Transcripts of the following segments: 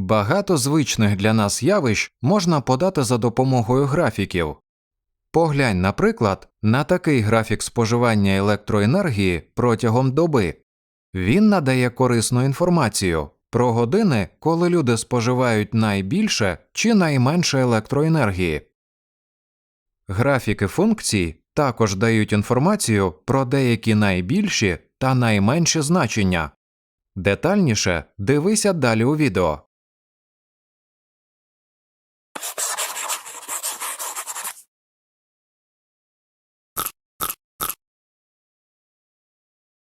Багато звичних для нас явищ можна подати за допомогою графіків. Поглянь, наприклад, на такий графік споживання електроенергії протягом доби. Він надає корисну інформацію про години, коли люди споживають найбільше чи найменше електроенергії. Графіки функцій також дають інформацію про деякі найбільші та найменші значення. Детальніше дивися далі у відео.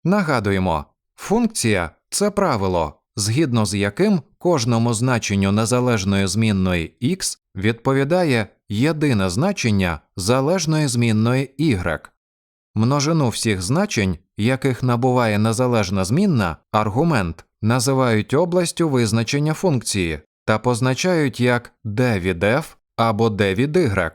Нагадуємо, функція це правило, згідно з яким кожному значенню незалежної змінної x відповідає єдине значення залежної змінної y. Множину всіх значень, яких набуває незалежна змінна, аргумент, називають областю визначення функції та позначають як від f або d від y.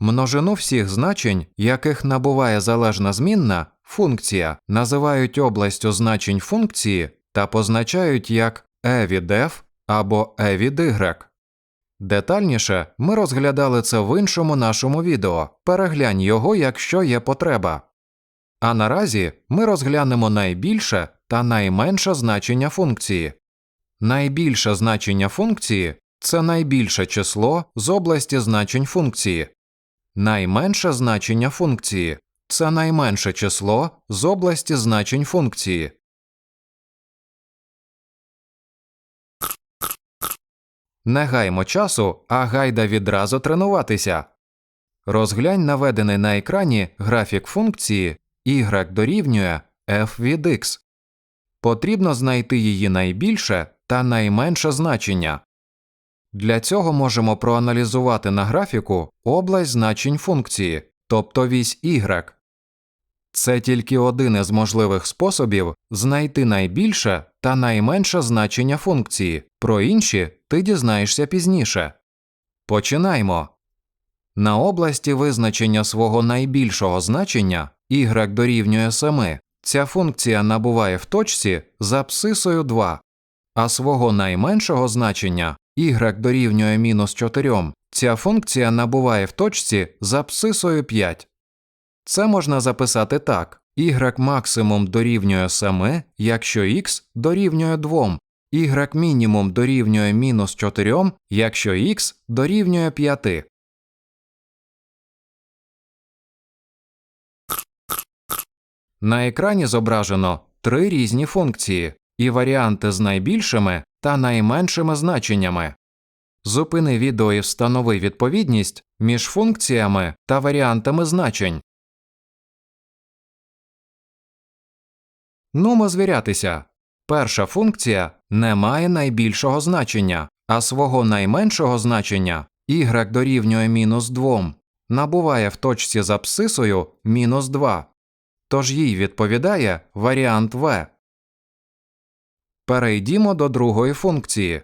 Множину всіх значень, яких набуває залежна змінна, функція, називають областю значень функції та позначають як e від f або e від y. Детальніше ми розглядали це в іншому нашому відео. Переглянь його, якщо є потреба. А наразі ми розглянемо найбільше та найменше значення функції. Найбільше значення функції це найбільше число з області значень функції. Найменше значення функції це найменше число з області значень функції. Не гаймо часу, а гайда відразу тренуватися. Розглянь наведений на екрані графік функції y дорівнює f від x. Потрібно знайти її найбільше та найменше значення. Для цього можемо проаналізувати на графіку область значень функції, тобто вісь y. Це тільки один із можливих способів знайти найбільше та найменше значення функції, про інші ти дізнаєшся пізніше. Починаймо. На області визначення свого найбільшого значення y дорівнює 7, ця функція набуває в точці за абсцисою 2, а свого найменшого значення y дорівнює мінус 4, ця функція набуває в точці за абсцисою 5. Це можна записати так: y максимум дорівнює 7, якщо x дорівнює 2, y мінімум дорівнює мінус 4, якщо x дорівнює 5. На екрані зображено три різні функції і варіанти з найбільшими та найменшими значеннями. Зупини відео і встанови відповідність між функціями та варіантами значень. Нумо звірятися. Перша функція не має найбільшого значення, а свого найменшого значення y дорівнює мінус 2 набуває в точці з абсцисою мінус 2, тож їй відповідає варіант v. Перейдімо до другої функції.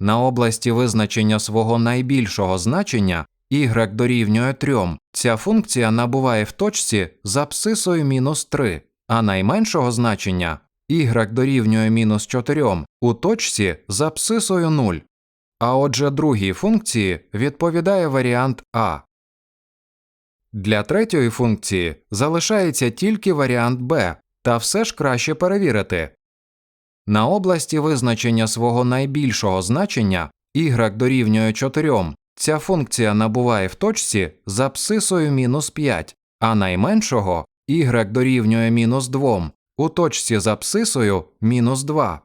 На області визначення свого найбільшого значення y дорівнює 3, ця функція набуває в точці з абсцисою мінус 3, а найменшого значення y дорівнює мінус 4 у точці з абсцисою 0. А отже другій функції відповідає варіант А. Для третьої функції залишається тільки варіант Б, та все ж краще перевірити. На області визначення свого найбільшого значення y дорівнює 4, ця функція набуває в точці з абсцисою мінус 5, а найменшого y дорівнює мінус 2 у точці з абсцисою мінус 2.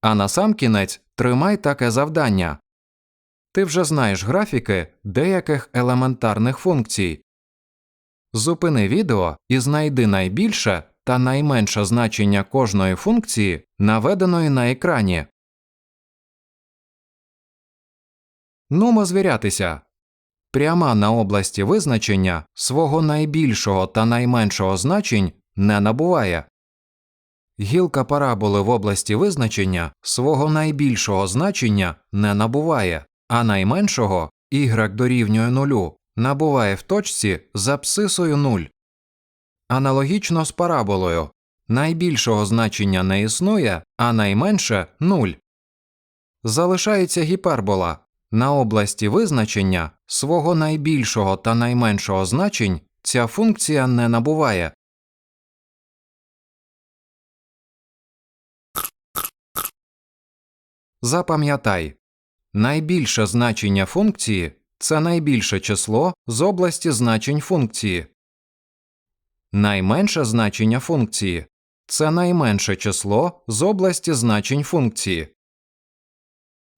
А насамкінець тримай таке завдання. Ти вже знаєш графіки деяких елементарних функцій. Зупини відео і знайди найбільше та найменше значення кожної функції, наведеної на екрані. Нумо звірятися. Пряма на області визначення свого найбільшого та найменшого значень не набуває. Гілка параболи в області визначення свого найбільшого значення не набуває, а найменшого y дорівнює нулю набуває в точці з абсцисою 0. Аналогічно з параболою найбільшого значення не існує, а найменше 0. Залишається гіпербола. На області визначення свого найбільшого та найменшого значень ця функція не набуває. Запам'ятай, найбільше значення функції це найбільше число з області значень функції. Найменше значення функції це найменше число з області значень функції.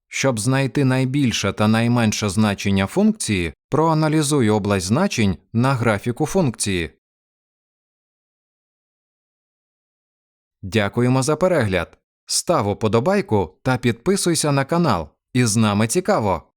Щоб знайти найбільше та найменше значення функції, проаналізуй область значень на графіку функції. Дякуємо за перегляд. Став уподобайку та підписуйся на канал. Із нами цікаво.